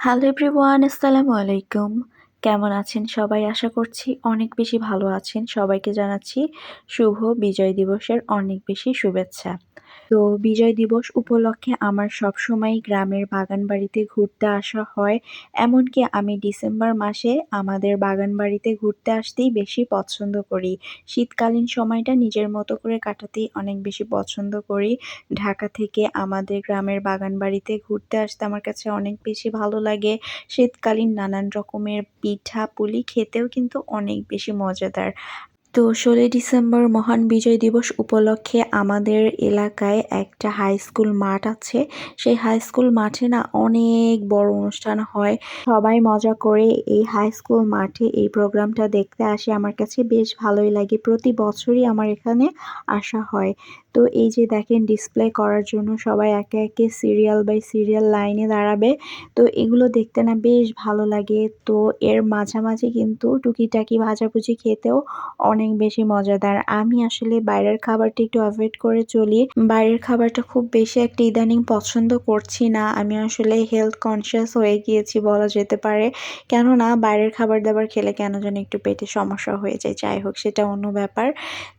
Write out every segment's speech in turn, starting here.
Hello everyone আসসালামু আলাইকুম। কেমন আছেন সবাই? আশা করছি অনেক বেশি ভালো আছেন। সবাইকে জানাচ্ছি শুভ বিজয় দিবসের অনেক বেশি শুভেচ্ছা। তো বিজয় দিবস উপলক্ষে আমার সবসময় গ্রামের বাগান বাড়িতে ঘুরতে আসা হয়। এমনকি আমি ডিসেম্বর মাসে আমাদের বাগান বাড়িতে ঘুরতে আসতেই বেশি পছন্দ করি। শীতকালীন সময়টা নিজের মতো করে কাটাতেই অনেক বেশি পছন্দ করি। ঢাকা থেকে আমাদের গ্রামের বাগান বাড়িতে ঘুরতে আসতে আমার কাছে অনেক বেশি ভালো লাগে। শীতকালীন নানান রকমের পিঠা পুলি খেতেও কিন্তু অনেক বেশি মজাদার। তো ষোলোই ডিসেম্বর মহান বিজয় দিবস উপলক্ষে আমাদের এলাকায় একটা হাই স্কুল মাঠ আছে। সেই হাই স্কুল মাঠে না অনেক বড় অনুষ্ঠান হয়। সবাই মজা করে এই হাই স্কুল মাঠে এই প্রোগ্রামটা দেখতে আসে। আমার কাছে বেশ ভালোই লাগে। প্রতি বছরই আমার এখানে আসা হয়। তো এই যে দেখেন ডিসপ্লে করার জন্য সবাই একে একে সিরিয়াল বাই সিরিয়াল লাইনে দাঁড়াবে। তো এগুলো দেখতে না বেশ ভালো লাগে। তো এর মাঝামাঝি কিন্তু টুকিটাকি ভাজাভুজি খেতেও অনেক বেশি মজাদার। আমি আসলে বাইরের খাবারটা একটু অ্যাভয়েড করে চলি। বাইরের খাবারটা খুব বেশি একটা ইদানিং পছন্দ করছি না। আমি আসলে হেলথ কনসিয়াস হয়ে গিয়েছি বলা যেতে পারে। কেননা বাইরের খাবার দাবার খেলে কেন যেন একটু পেটে সমস্যা হয়ে যায়। যাই হোক, সেটা অন্য ব্যাপার।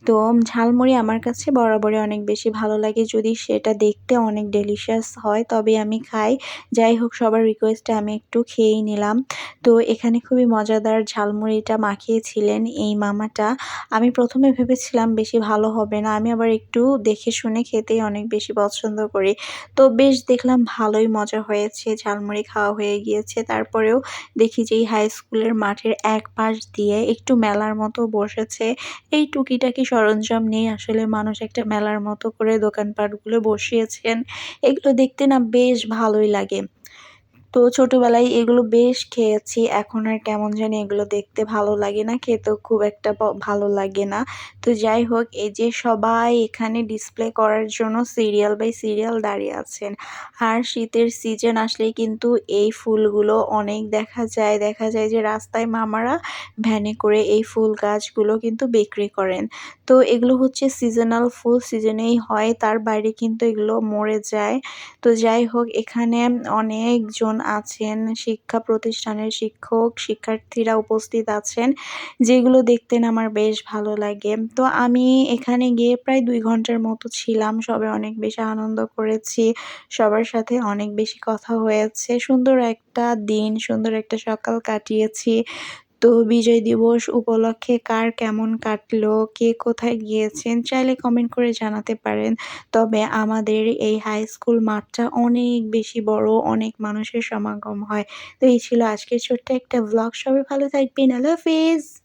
তো ঝালমুড়ি আমার কাছে বরাবরই অনেক বেশি ভালো লাগে। যদি সেটা দেখতে অনেক ডেলিশিয়াস হয় তবে আমি খাই। যাই হোক, সবার রিকোয়েস্টে আমি একটু খেয়েই নিলাম। তো এখানে খুবই মজাদার ঝালমুড়িটা মাখিয়েছিলেন এই মামাটা। আমি প্রথমে ভেবেছিলাম বেশি ভালো হবে না। আমি আবার একটু দেখে শুনে খেতেই অনেক বেশি পছন্দ করি। তো বেশ দেখলাম ভালোই মজা হয়েছে, ঝালমুড়ি খাওয়া হয়ে গিয়েছে। তারপরেও দেখি যে এই হাই স্কুলের মাঠের এক পাশ দিয়ে একটু মেলার মতো বসেছে। এই টুকিটাকি সরঞ্জাম নিয়ে আসলে মানুষ একটা মেলার মতো করে দোকানপাটগুলো বসিয়েছেন। এগুলো দেখতে না বেশ ভালোই লাগে। তো ছোটোবেলায় এগুলো বেশ খেয়েছি। এখন আর কেমন জানি এগুলো দেখতে ভালো লাগে না, খেতেও খুব একটা ভালো লাগে না। তো যাই হোক, এই যে সবাই এখানে ডিসপ্লে করার জন্য সিরিয়াল বাই সিরিয়াল দাঁড়িয়ে আছেন। আর শীতের সিজন আসলেই কিন্তু এই ফুলগুলো অনেক দেখা যায়। দেখা যায় যে রাস্তায় মামারা ভ্যানে করে এই ফুল গাছগুলো কিন্তু বিক্রি করেন। তো এগুলো হচ্ছে সিজনাল ফুল সিজনেই হয়, তার বাইরে কিন্তু এগুলো মরে যায়। তো যাই হোক, এখানে অনেকজন আছেন, শিক্ষা প্রতিষ্ঠানের শিক্ষক, শিক্ষার্থীরা উপস্থিত আছেন, যেগুলো দেখতেন আমার বেশ ভালো লাগে। তো আমি এখানে গিয়ে প্রায় দুই ঘণ্টার মতো ছিলাম সবে অনেক বেশি আনন্দ করেছি, সবার সাথে অনেক বেশি কথা হয়েছে। সুন্দর একটা দিন, সুন্দর একটা সকাল কাটিয়েছি। তো বিজয় দিবস উপলক্ষে কার কেমন কাটলো, কে কোথায় গিয়েছেন চাইলে কমেন্ট করে জানাতে পারেন। তবে আমাদের এই হাই স্কুল মাঠটা অনেক বেশি বড়, অনেক মানুষের সমাগম হয়। তো এই ছিল আজকের ছোট্ট একটা ব্লগ সবাই ভালো থাকবেন। আল্লাহ হাফিজ।